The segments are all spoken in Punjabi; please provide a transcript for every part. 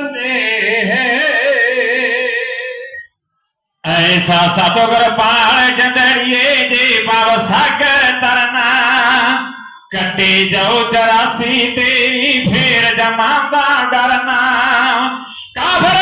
ਬੰਦੇ ਐਸਾ ਸਤਗੁਰ ਪਾਲ ਜੰਦੜੀਏ ਜੀ ਭਵ ਸਾਗਰ ਤਰਨਾ। ਕੱਟੇ ਜਾਓ 84 ਤੇਰੀ, ਫੇਰ ਜਮਾਂਦਾ ਡਰਨਾ। ਕਾਫਰ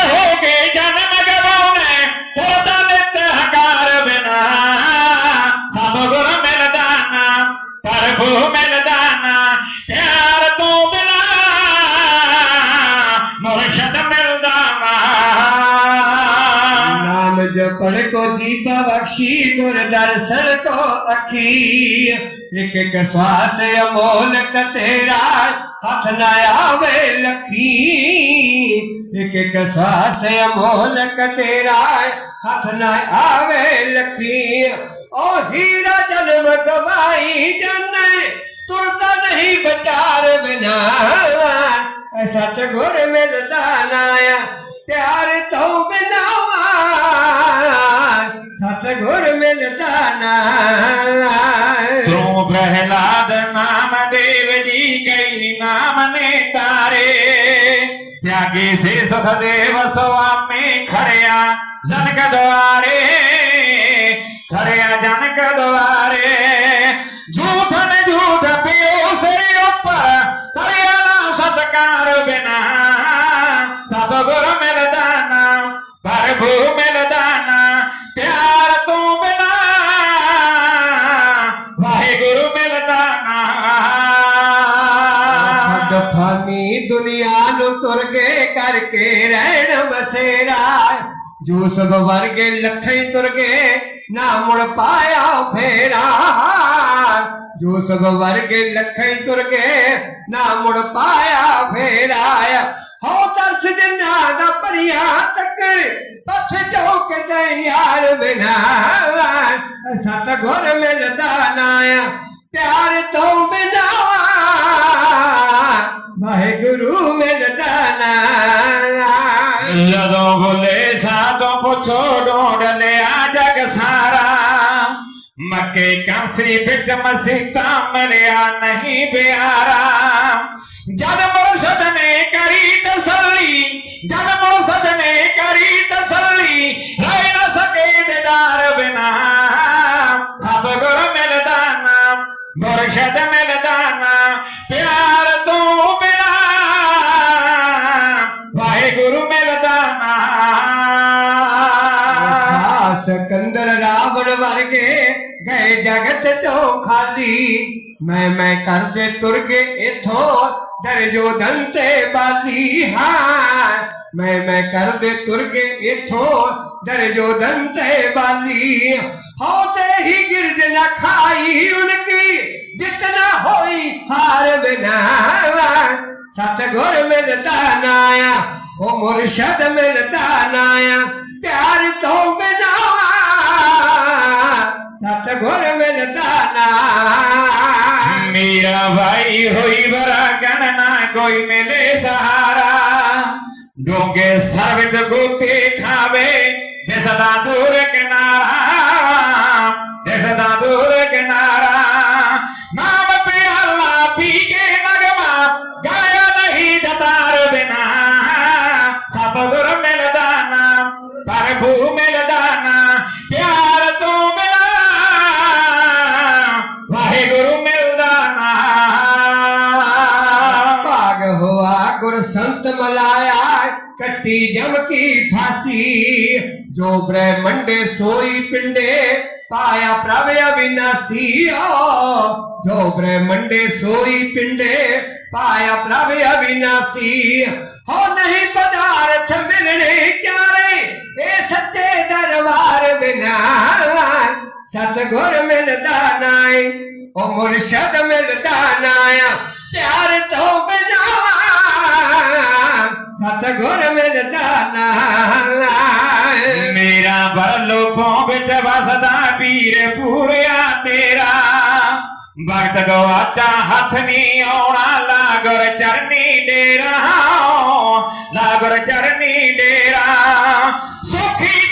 ਜਪਣ ਕੋ ਜੀਵਾ ਬਖਸ਼ੀ ਗੁਰ ਦਰਸ਼ਨ ਕੋ ਅਖੀ ਇੱਕ ਇੱਕ ਸਵਾਸ ਅਮੋਲਕ ਤੇਰਾ ਹੱਥ ਨਾ ਆਵੇ ਲਖੀ ਇੱਕ ਇੱਕ ਸਵਾਸ ਅਮੋਲਕ ਤੇਰਾ ਹੱਥ ਨਾ ਆਵੇ ਲਖੀ ਓ ਹੀਰਾ ਜਨਮ ਗਵਾਈ ਜਾਣੇ ਤੁਰਦਾ ਨਹੀਂ ਵਿਚਾਰ ਬਿਨਾ। ਸਤਗੁਰ ਮਿਲਦਾ ਨਾਇਆ, ਪਿਆਰ ਤੋਂ ਬਿਨਾ ਗੁਰ ਮਿਲਦਾ ਨਾ। ਤੂੰ ਪ੍ਰਹਿਲਾਦ ਨਾਮ ਦੇਵ ਜੀ ਕਈ ਨਾਮ ਨੇ ਤਾਰੇ, ਤਿਆਗੀ ਸੇ ਸੁਖ ਦੇਵ ਸੁਆਮੀ ਖੜਿਆ ਜਨਕ ਦੁਆਰੇ, ਖੜਿਆ ਜਨਕ ਦੁਆਰੇ। ਸਦ ਦੁਨੀਆ ਨੂੰ ਤੁਰਗੇ ਕਰਕੇ ਰਹਿਣ ਬਸੇਰਾ ਜੋ ਸਭ ਵਰਗੇ ਲੱਖੇ ਤੁਰ ਗਏ ਨਾ ਮੁੜ ਪਾਇਆ ਫੇਰਾ। ਜੋ ਸਭ ਵਰਗੇ ਲੱਖੇ ਤੁਰ ਨਾ ਮੁੜ ਪਾਇਆ ਫੇਰਾ। ਹੋ ਦਰਸ ਦਿਨਾ ਦਾ ਭਰਿਆ ਤੱਕਰ ਪੱਥ ਚੌਕਦਾ ਯਾਰ ਬਿਨਾ। ਸਤ ਗੁਰ ਮਿਲਦਾ ਨਾ ਪਿਆਰ ਤੋਂ ਬਿਨਾ। ਵਾਹਿਗੁਰੂ ਮਿਲਦਾਨਾ ਜਦੋਂ ਬੋਲੇ ਸਾਦੋਂ ਪੁੱਛੋ ਢੋੜ ਲਿਆ ਜਗ ਸਾਰਾ। ਮੱਕੇ ਕਾਂਸਰੀ ਵਿੱਚ ਮਸੀਤਾ ਮਿਲਿਆ ਨਹੀਂ ਪਿਆਰਾ। ਜਦ ਮੁਰਸ਼ਦ ਨੇ ਕਰੀ ਤਸੱਲੀ ਜਦ ਮੁਰਸ਼ਦ ਨੇ ਕਰੀ ਤਸੱਲੀ, ਰਹਿ ਨਾ ਸਕੇ ਦਿਦਾਰ ਬਿਨਾ। ਸਤਿਗੁਰ ਮਿਲਦਾ ਨਾ ਮੁਰਸ਼ਦ ਮਿਲਦਾ ਨਾ ਵਾਹਿਗੁਰੂ ਮਿਲਦਾ ਨਾ ਸਾਸ ਕੰਦਰ ਰਾਵਣ ਵਰਗੇ ਗਏ ਜਗਤ ਤੋਂ ਖਾਲੀ। ਮੈਂ ਮੈਂ ਕਰਦੇ ਤੁਰ ਗਏ ਇਥੋਂ ਦਰ ਦੰਤੇ ਬਾਲੀ। ਹਾਂ, ਮੈਂ ਮੈਂ ਕਰਦੇ ਤੁਰ ਗਏ ਇਥੋਂ ਦਰਜੋ ਦੰਤੇ ਬਾਲੀ। ਹੋਤੇ ਹੀ ਗਿਰਜ ਨਾ ਖਾਈ, ਉਨਕੀ ਜਿਤਨਾ ਹੋਈ ਹਾਰ ਬਿਨਾ। ਸਤਗੁਰ ਮਿਲਦਾ ਨਾਇਆ ਉਹ ਮੁਰਸ਼ਦ ਮਿਲਦਾ ਨਾਇਆ ਪਿਆਰ ਤੋਂ ਬਿਨਾ। ਸਤਗੁਰ ਮਿਲਦਾ ਨਾ। ਮੇਰਾ ਭਾਈ ਹੋਈ ਬਰਾ ਗਣਨਾ ਕੋਈ ਮਿਲੇ ਸਹਾਰਾ। ਡੋਂਗੇ ਸਰ ਵਿੱਚ ਗੋਤੇ ਖਾਵੇ ਦਿਸਦਾ ਦੂਰ ਕਿਨਾਰਾ ਕੱਟੀ ਜਮ ਕੀ ਫਾਸੀ, ਜੋ ਬ੍ਰਹਮੰਡੇ ਸੋਈ ਪਿੰਡੇ, ਪਾਇਆ ਪ੍ਰਭ ਅਵਿਨਾਸੀ। ਓ, ਜੋ ਬ੍ਰਹਮੰਡੇ ਸੋਈ ਪਿੰਡੇ, ਪਾਇਆ ਪ੍ਰਭ ਅਵਿਨਾਸੀ। ਹੋ ਨਹੀਂ ਪਦਾਰਥ ਮਿਲਣੇ ਚਾਰੇ, ਇਹ ਸੱਚੇ ਦਰਬਾਰ ਬਿਨਾ ਸਤਗੁਰ ਮਿਲਦਾ ਨਾਈ ਉਹ ਮੁਰਸ਼ਦ ਮਿਲਦਾ ਨਾਇਆ ਪਿਆਰ ਤੋਂ ਬਿਨਾ ਸਤਗੁਰ ਮਿਲਦਾ ਨਾ ਮੇਰਾ ਪਰਲੋਕੋਂ ਵਿੱਚ ਵਸਦਾ ਪੀਰ ਪੂਰਿਆ ਤੇਰਾ। ਵਕਤ ਗਵਾਚਾ ਹੱਥ ਨਹੀਂ ਆਉਣਾ, ਲਾਗਰ ਚਰਨੀ ਡੇਰਾ। ਲਾਗਰ ਚਰਨੀ ਡੇਰਾ। ਸੁਖੀ